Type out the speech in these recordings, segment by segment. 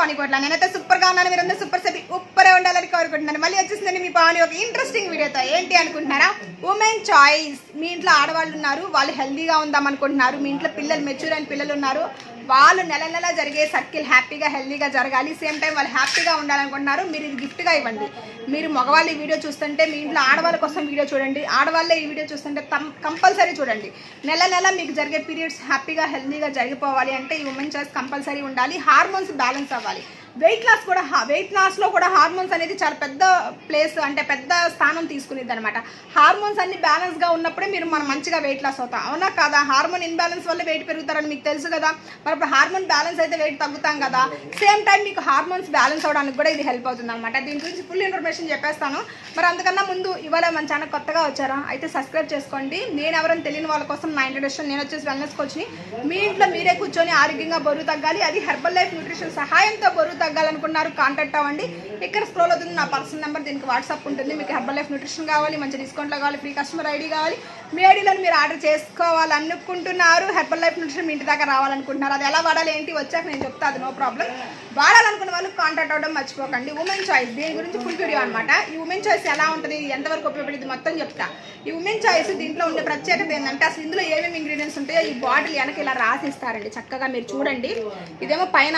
పావని కోట్ల. నేనైతే సూపర్గా ఉన్నాను. మీరందరూ సూపర్ సెపి ఉప్పరే ఉండాలని కోరుకుంటున్నాను. మళ్ళీ వచ్చేసిందండి మీ పావని ఒక ఇంట్రెస్టింగ్ వీడియోతో ఏంటి అనుకుంటున్నారా? ఉమెన్ చాయిస్ మీ ఇంట్లో ఆడవాళ్ళు ఉన్నారు. వాళ్ళు హెల్దీగా ఉందాం అనుకుంటున్నారు. మీ ఇంట్లో పిల్లలు మెచ్యూర్ అయిన పిల్లలు ఉన్నారు. వాళ్ళు నెల నెల జరిగే సర్కిల్ హ్యాపీగా హెల్దీగా జరగాలి. సేమ్ టైం వాళ్ళు హ్యాపీగా ఉండాలనుకుంటున్నారు. మీరు ఇది గిఫ్ట్గా ఇవ్వండి. మీరు మగవాళ్ళు ఈ వీడియో చూస్తుంటే మీ ఇంట్లో ఆడవాళ్ళ కోసం వీడియో చూడండి. ఆడవాళ్ళే ఈ వీడియో చూస్తుంటే కంపల్సరీ చూడండి. నెల నెల మీకు జరిగే పీరియడ్స్ హ్యాపీగా హెల్దీగా జరిగిపోవాలి అంటే ఈ ఉమెన్ చాయిస్ కంపల్సరీ ఉండాలి. హార్మోన్స్ బ్యాలెన్స్ అవ్వాలి. వెయిట్ లాస్ కూడా వెయిట్ లాస్లో కూడా హార్మోన్స్ అనేది చాలా పెద్ద ప్లేస్ అంటే పెద్ద స్థానం తీసుకునేది అనమాట హార్మోన్స్ అన్ని బ్యాలెన్స్గా ఉన్నప్పుడే మీరు మనం మంచిగా వెయిట్ లాస్ అవుతాం. అవునా కాదా? హార్మోన్ ఇన్బ్యాలెన్స్ వల్ల వెయిట్ పెరుగుతారని మీకు తెలుసు కదా. మరి ఇప్పుడు హార్మోన్ బ్యాలెన్స్ అయితే వెయిట్ తగ్గుతాం కదా. సేమ్ టైం మీకు హార్మోన్స్ బ్యాలెన్స్ అవడానికి కూడా ఇది హెల్ప్ అవుతుంది అనమాట దీని గురించి ఫుల్ ఇన్ఫర్మేషన్ చెప్పేస్తాను. మరి అందుకన్నా ముందు ఇవాళ మన ఛానల్ కొత్తగా వచ్చారా? అయితే సబ్స్క్రైబ్ చేసుకోండి. నేను ఎవరైనా తెలియని వాళ్ళ కోసం నా ఇంట్రడక్షన్ నేను వచ్చేసి వెల్నెస్ కోచ్ని మీ ఇంట్లో మీరే కూర్చొని ఆరోగ్యంగా బరువు తగ్గాలి. అది హెర్బల్ లైఫ్ న్యూట్రిషన్ సహాయంతో బరువు తగ్గాలనుకున్నారు కాంటాక్ట్ అవ్వండి. ఇక్కడ స్క్రోల్ అవుతుంది నా పర్సనల్ నెంబర్ దీనికి వాట్సాప్ ఉంటుంది. మీకు హెర్బల్ లైఫ్ న్యూట్రిషన్ కావాలి మంచి డిస్కౌంట్లో కావాలి ఫ్రీ కస్టమర్ ఐడి కావాలి. మీ ఐడీలను మీరు ఆర్డర్ చేసుకోవాలనుకుంటున్నారు హెర్బల్ లైఫ్ న్యూట్రిషన్ మీ ఇంటి దాకా రావాలనుకుంటున్నారు. అది ఎలా వాడాలి ఏంటి వచ్చాక నేను చెప్తా అది నో ప్రాబ్లం వాడాలనుకున్న వాళ్ళు కాంటాక్ట్ అవ్వడం మర్చిపోకండి. ఉమెన్ చాయిస్ దీని గురించి ఫుల్ వీడియో అనమాట ఈ ఉమెన్ చాయిస్ ఎలా ఉంటుంది ఎంతవరకు ఉపయోగపడింది మొత్తం చెప్తా. ఈ ఉమెన్ చాయిస్ దీంట్లో ఉండే ప్రత్యేకత ఏంటంటే అసలు ఇందులో ఏమేమి ఇంగ్రీడియంట్స్ ఉంటాయో ఈ బాటిల్ వెనక ఇలా రాసిస్తారండి. చక్కగా మీరు చూడండి. ఇదేమో పైన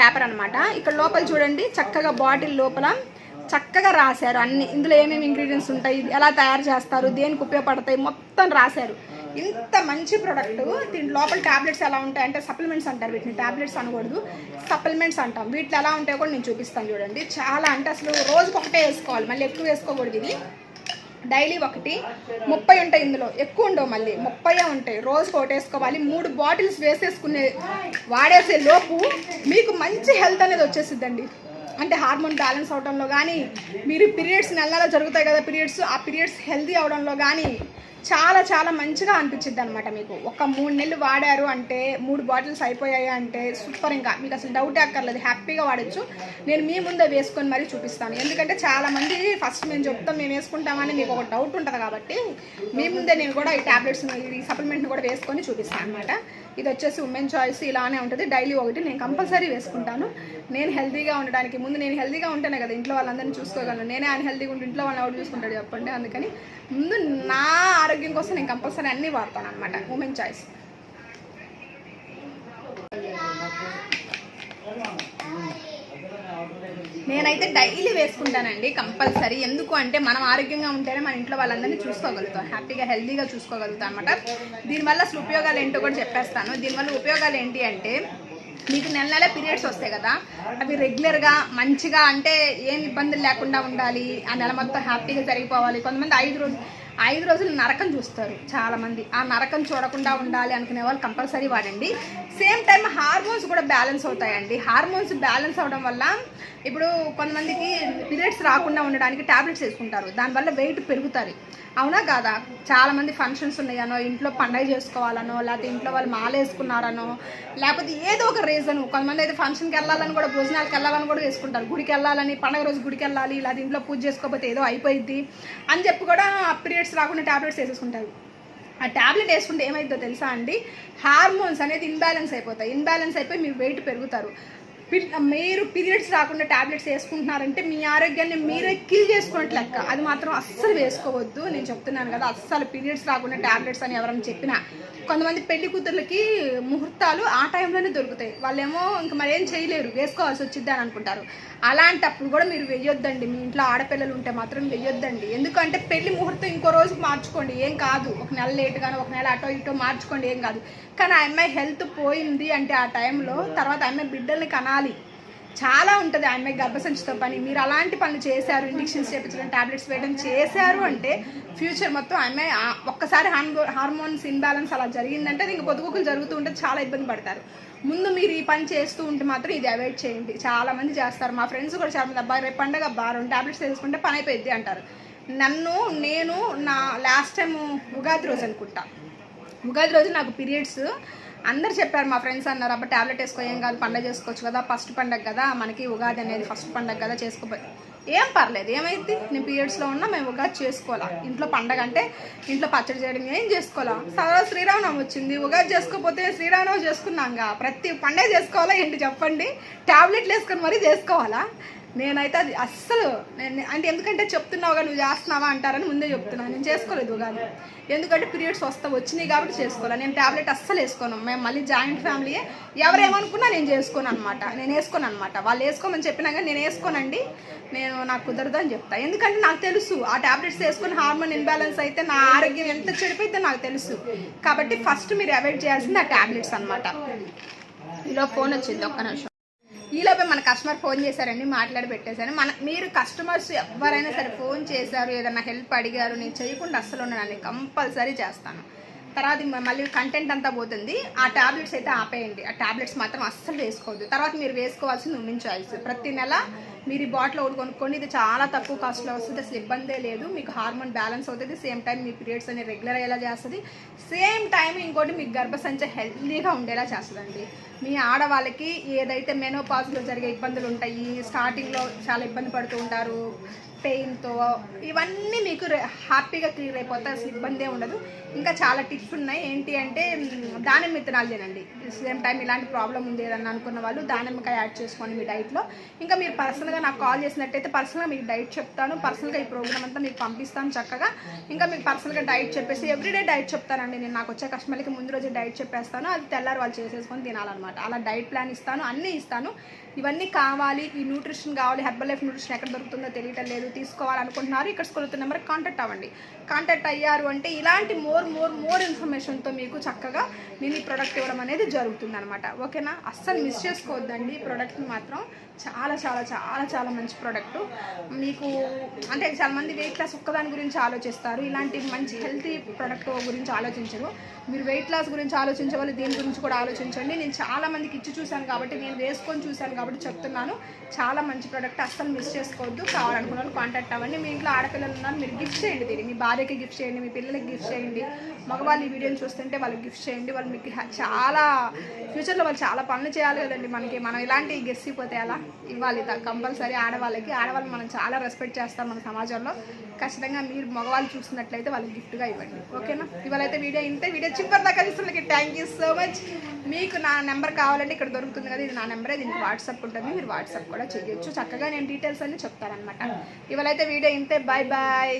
పేపర్ అనమాట ఇక్కడ లోపల చూడండి చక్కగా బాటిల్ లోపల చక్కగా రాశారు అన్ని. ఇందులో ఏమేమి ఇంగ్రీడియంట్స్ ఉంటాయి ఎలా తయారు చేస్తారు దేనికి ఉపయోగపడతాయి మొత్తం రాశారు. ఇంత మంచి ప్రోడక్ట్ దీని లోపల టాబ్లెట్స్ ఎలా ఉంటాయి అంటే సప్లిమెంట్స్ అంటారు వీటిని. టాబ్లెట్స్ అనకూడదు సప్లిమెంట్స్ అంటాం. వీటిలో ఎలా ఉంటాయో కూడా నేను చూపిస్తాను చూడండి. చాలా అంటే అసలు రోజుకి ఒకటే వేసుకోవాలి మళ్ళీ ఎక్కువ వేసుకోకూడదు ఇది. డైలీ ఒకటి ముప్పై ఉంటాయి ఇందులో. ఎక్కువ ఉండవు మళ్ళీ. ముప్పై ఉంటాయి. రోజుకి ఒకటి వేసుకోవాలి మూడు బాటిల్స్ వేసేసుకునే వాడేసే లోపు మీకు మంచి హెల్త్ అనేది వచ్చేసిద్దండి. అంటే హార్మోన్ బ్యాలెన్స్ అవడంలో కానీ మీరు పీరియడ్స్ నెల నెల జరుగుతాయి కదా పీరియడ్స్ ఆ పీరియడ్స్ హెల్తీ అవడంలో కానీ చాలా చాలా మంచిగా అనిపించింది అనమాట మీకు. ఒక మూడు నెలలు వాడారు అంటే మూడు బాటిల్స్ అయిపోయాయి అంటే సూపర్ ఇంకా. మీకు అసలు డౌట్ అక్కర్లేదు. హ్యాపీగా వాడచ్చు. నేను మీ ముందే వేసుకొని మరీ చూపిస్తాను. ఎందుకంటే చాలామంది ఫస్ట్ మేము చెప్తాం మేము వేసుకుంటామని మీకు ఒక డౌట్ ఉంటుంది కాబట్టి మీ ముందే నేను కూడా ఈ టాబ్లెట్స్ ఈ సప్లిమెంట్ని కూడా వేసుకొని చూపిస్తాను అనమాట ఇది వచ్చేసి ఉమెన్ చాయిస్ ఇలానే ఉంటుంది. డైలీ ఒకటి నేను కంపల్సరీ వేసుకుంటాను. నేను హెల్తీగా ఉండడానికి ముందు నేను హెల్తీగా ఉంటేనే కదా ఇంట్లో వాళ్ళందరినీ చూసుకోగలను. నేనే ఆయన హెల్తీగా ఉంటే ఇంట్లో వాళ్ళని ఎవరు చూసుకుంటాడు చెప్పండి. అందుకని ముందు నా ఆరోగ్యం కోసం నేను కంపల్సరీ అన్నీ వాడతాను అనమాట ఉమెన్ చాయిస్ నేనైతే డైలీ వేసుకుంటానండి కంపల్సరీ. ఎందుకు అంటే మనం ఆరోగ్యంగా ఉంటేనే మన ఇంట్లో వాళ్ళందరినీ చూసుకోగలుగుతాం. హ్యాపీగా హెల్తీగా చూసుకోగలుగుతాం అనమాట దీనివల్ల అసలు ఉపయోగాలు ఏంటో కూడా చెప్పేస్తాను. దీనివల్ల ఉపయోగాలు ఏంటి అంటే మీకు నెల నెల పీరియడ్స్ వస్తాయి కదా అవి రెగ్యులర్గా మంచిగా అంటే ఏం ఇబ్బందులు లేకుండా ఉండాలి ఆ నెల మొత్తం హ్యాపీగా జరిగిపోవాలి. కొంతమంది ఐదు రోజులు ఐదు రోజులు నరకం చూస్తారు చాలామంది. ఆ నరకం చూడకుండా ఉండాలి అనుకునే వాళ్ళు కంపల్సరీ వాడండి. సేమ్ టైం హార్మోన్స్ కూడా బ్యాలెన్స్ అవుతాయండి. హార్మోన్స్ బ్యాలెన్స్ అవడం వల్ల ఇప్పుడు కొంతమందికి పీరియడ్స్ రాకుండా ఉండడానికి ట్యాబ్లెట్స్ వేసుకుంటారు. దానివల్ల వెయిట్ పెరుగుతారు అవునా కాదా? చాలామంది ఫంక్షన్స్ ఉన్నాయనో ఇంట్లో పండగ చేసుకోవాలనో లేకపోతే ఇంట్లో వాళ్ళు మాలేసుకున్నారనో లేకపోతే ఏదో ఒక రీజన్ కొంతమంది అయితే ఫంక్షన్కి వెళ్ళాలని కూడా భోజనాలకు వెళ్ళాలని కూడా వేసుకుంటారు. గుడికి వెళ్ళాలని పండగ రోజు గుడికి వెళ్ళాలి లేదా ఇంట్లో పూజ చేసుకోకపోతే ఏదో అయిపోయింది అని చెప్పి కూడా పీరియడ్స్ రాకుండా టాబ్లెట్స్ వేసేసుకుంటారు. ఆ ట్యాబ్లెట్ వేసుకుంటే ఏమైందో తెలుసా అండి? హార్మోన్స్ అనేది ఇన్బ్యాలెన్స్ అయిపోతాయి. ఇన్బ్యాలెన్స్ అయిపోయి మీరు వెయిట్ పెరుగుతారు. మీరు పీరియడ్స్ రాకుండా ట్యాబ్లెట్స్ వేసుకుంటున్నారంటే మీ ఆరోగ్యాన్ని మీరే కిల్ చేసుకున్నట్టు లెక్క. అది మాత్రం అస్సలు వేసుకోవద్దు. నేను చెప్తున్నాను కదా అస్సలు పీరియడ్స్ రాకుండా ట్యాబ్లెట్స్ అని ఎవరైనా చెప్పినా కొంతమంది పెళ్ళి కూతుర్లకి ముహూర్తాలు ఆ టైంలోనే దొరుకుతాయి. వాళ్ళేమో ఇంకా మరేం చేయలేరు వేసుకోవాల్సి వచ్చిద్ది అని అనుకుంటారు. అలాంటప్పుడు కూడా మీరు వెయ్యొద్దండి మీ ఇంట్లో ఆడపిల్లలు ఉంటే మాత్రం వెయ్యొద్దండి ఎందుకంటే పెళ్ళి ముహూర్తం ఇంకో రోజుకి మార్చుకోండి. ఏం కాదు. ఒక నెల లేట్గానో ఒక నెల అటో ఇటో మార్చుకోండి ఏం కాదు. కానీ ఆ అమ్మాయి హెల్త్ పోయింది అంటే ఆ టైంలో తర్వాత అమ్మాయి బిడ్డల్ని కనాలి చాలా ఉంటుంది ఆమె గర్భసంచితో పని. మీరు అలాంటి పనులు చేశారు ఇంజక్షన్స్ చేయించడం టాబ్లెట్స్ వేయడం చేశారు అంటే ఫ్యూచర్ మొత్తం ఆమె ఒక్కసారి హార్మో హార్మోన్స్ ఇన్బ్యాలెన్స్ అలా జరిగిందంటే ఇంక ఇంకా పొదుగుకులు జరుగుతూ ఉంటే చాలా ఇబ్బంది పడతారు. ముందు మీరు ఈ పని చేస్తూ ఉంటే మాత్రం ఇది అవాయిడ్ చేయండి. చాలా మంది చేస్తారు. మా ఫ్రెండ్స్ కూడా చాలా మంది అబ్బాయి రేపు పండగ అబ్బా రెండు టాబ్లెట్స్ వేసుకుంటే పని అయిపోయింది అంటారు. నన్ను నేను నా లాస్ట్ టైం ఉగాది రోజు అనుకుంటా. ఉగాది రోజు నాకు పీరియడ్స్ అందరు చెప్పారు మా ఫ్రెండ్స్ అన్నారు అబ్బా టాబ్లెట్ వేసుకో ఏం కాదు పండగ చేసుకోవచ్చు కదా ఫస్ట్ పండగ కదా మనకి ఉగాది అనేది ఫస్ట్ పండగ కదా చేసుకో ఏం పర్లేదు ఏమైంది నేను పీరియడ్స్లో ఉన్నా మేము ఉగాది చేసుకోవాలా? ఇంట్లో పండగ అంటే ఇంట్లో పచ్చడి చేయడం ఏం చేసుకోవాలా? సదా శ్రీరామనవం వచ్చింది ఉగాది చేసుకోకపోతే శ్రీరామనవం చేసుకున్నాంగా? ప్రతి పండగ చేసుకోవాలా ఏంటి చెప్పండి? టాబ్లెట్లు వేసుకొని మరీ చేసుకోవాలా? నేనైతే అది అస్సలు నేను అంటే ఎందుకంటే చెప్తున్నావుగా నువ్వు చేస్తున్నావా అంటారని ముందే చెప్తున్నాను. నేను చేసుకోలేదు కానీ ఎందుకంటే పీరియడ్స్ వస్తా వచ్చినాయి కాబట్టి చేసుకోవాలి. నేను టాబ్లెట్ అస్సలు వేసుకోను. మేము మళ్ళీ జాయింట్ ఫ్యామిలీ. ఎవరేమనుకున్నా నేను చేసుకోను అనమాట నేను వేసుకోను అనమాట వాళ్ళు వేసుకోమని చెప్పినా కానీ నేను వేసుకోనండి. నేను నాకు కుదరదు అని చెప్తా. ఎందుకంటే నాకు తెలుసు ఆ టాబ్లెట్స్ వేసుకుని హార్మోన్ ఇన్బ్యాలెన్స్ అయితే నా ఆరోగ్యం ఎంత చెడిపోయితే నాకు తెలుసు. కాబట్టి ఫస్ట్ మీరు అవాయిడ్ చేయాల్సింది ఆ టాబ్లెట్స్ అనమాట ఇలా ఫోన్ వచ్చింది ఒక్క నిమిషం. ఈలోపే మన కస్టమర్ ఫోన్ చేశారండి మాట్లాడి పెట్టేశాను మన మీరు కస్టమర్స్ ఎవరైనా సరే ఫోన్ చేశారు ఏదైనా హెల్ప్ అడిగారు నేను చేయకుండా అస్సలు ఉండను కంపల్సరీ చేస్తాను. తర్వాత మళ్ళీ కంటెంట్ అంతా పోతుంది. ఆ టాబ్లెట్స్ అయితే ఆపేయండి. ఆ టాబ్లెట్స్ మాత్రం అస్సలు వేసుకోవద్దు. తర్వాత మీరు వేసుకోవాల్సింది ఉమెన్ చాయిస్ ప్రతి నెల మీరు ఈ బాటిల్ ఒకటి కొనుక్కోండి. ఇది చాలా తక్కువ కాస్ట్లో వస్తుంది. అసలు ఇబ్బందే లేదు. మీకు హార్మోన్ బ్యాలెన్స్ అవుతుంది. సేమ్ టైం మీ పీరియడ్స్ అనేది రెగ్యులర్ అయ్యేలా చేస్తుంది. సేమ్ టైం ఇంకోటి మీకు గర్భసంచ హెల్తీగా ఉండేలా చేస్తుందండి. మీ ఆడవాళ్ళకి ఏదైతే మెనోపాజ్లో జరిగే ఇబ్బందులు ఉంటాయి స్టార్టింగ్లో చాలా ఇబ్బంది పడుతూ ఉంటారు పెయిన్తో ఇవన్నీ మీకు హ్యాపీగా క్లియర్ అయిపోతాయి అసలు ఇబ్బందే ఉండదు. ఇంకా చాలా టిప్స్ ఉన్నాయి. ఏంటి అంటే దానిమ్మ విత్తనాలు తినండి. సేమ్ టైం ఇలాంటి ప్రాబ్లం ఉంది ఏదన్నా అనుకున్న వాళ్ళు దానిమ్మకాయ యాడ్ చేసుకోండి మీ డైట్లో. ఇంకా మీరు పర్సనల్గా నాకు కాల్ చేసినట్టయితే పర్సనల్గా మీకు డైట్ చెప్తాను. పర్సనల్గా ఈ ప్రోగ్రామ్ అంతా మీకు పంపిస్తాను చక్కగా. ఇంకా మీకు పర్సనల్గా డైట్ చెప్పేసి ఎవ్రీడే డైట్ చెప్తానండి. నేను నాకు వచ్చే కస్టమర్లకి ముందు రోజు డైట్ చెప్పేస్తాను. అది తెల్లారి వాళ్ళు చేసేసుకొని తినాలన్నమాట. అలా డైట్ ప్లాన్ ఇస్తాను. అన్నీ ఇస్తాను. ఇవన్నీ కావాలి. ఈ న్యూట్రిషన్ కావాలి. హెర్బల్ లైఫ్ న్యూట్రిషన్ ఎక్కడ దొరుకుతుందో తెలియటం లేదు. తీసుకోవాలనుకుంటున్నారు. ఇక్కడ స్కూల్ నెంబర్ కాంటాక్ట్ అవ్వండి. కాంటాక్ట్ అయ్యారు అంటే ఇలాంటి మోర్ మోర్ మోర్ ఇన్ఫర్మేషన్తో మీకు చక్కగా నేను ఈ ప్రోడక్ట్ ఇవ్వడం అనేది జరుగుతుంది అనమాట ఓకేనా? అస్సలు మిస్ చేసుకోవద్దండి. ఈ ప్రోడక్ట్ని మాత్రం చాలా చాలా చాలా చాలా మంచి ప్రోడక్ట్ మీకు అంటే చాలామంది వెయిట్ లాస్ ఒక్కదాని గురించి ఆలోచిస్తారు. ఇలాంటి మంచి హెల్తీ ప్రోడక్ట్ గురించి ఆలోచించరు. మీరు వెయిట్ లాస్ గురించి ఆలోచించే వాళ్ళు దీని గురించి కూడా ఆలోచించండి. నేను చాలా మందికి ఇచ్చి చూశాను కాబట్టి నేను వేసుకొని చూశాను కాబట్టి చెప్తున్నాను. చాలా మంచి ప్రోడక్ట్ అస్సలు మిస్ చేసుకోవద్దు. కావాలనుకున్న వాళ్ళు కాంటాక్ట్ అవ్వండి. మీ ఇంట్లో ఆడపిల్లలు ఉన్నారు మీరు గిఫ్ట్ చేయండి దీన్ని. మీ భార్యకి గిఫ్ట్ చేయండి మీ పిల్లలకి గిఫ్ట్ చేయండి. మగవాళ్ళు ఈ వీడియోని చూస్తుంటే వాళ్ళకి గిఫ్ట్ చేయండి. వాళ్ళు మీకు చాలా ఫ్యూచర్లో వాళ్ళు చాలా పనులు చేయాలి కదండి మనకి. మనం ఇలాంటి గెస్సిపోతే అలా ఇవ్వాలి కంపల్సరీ ఆడవాళ్ళకి. ఆడవాళ్ళు మనం చాలా రెస్పెక్ట్ చేస్తాం మన సమాజంలో. ఖచ్చితంగా మీరు మగవాళ్ళు చూసినట్లయితే వాళ్ళకి గిఫ్ట్గా ఇవ్వండి. ఓకేనా? ఇవాళైతే వీడియో ఇంతే. వీడియో చివరి దాకా చూస్తున్నకి థ్యాంక్ యూ సో మచ్ మీకు నా నెంబర్ కావాలంటే ఇక్కడ దొరుకుతుంది కదా ఇది నా నెంబరే. దీనికి వాట్సాప్ ఉంటుంది మీరు వాట్సాప్ కూడా చేయొచ్చు. చక్కగా నేను డీటెయిల్స్ అన్ని చెప్తానమాట ఇవాళైతే వీడియో ఇంతే. Bye bye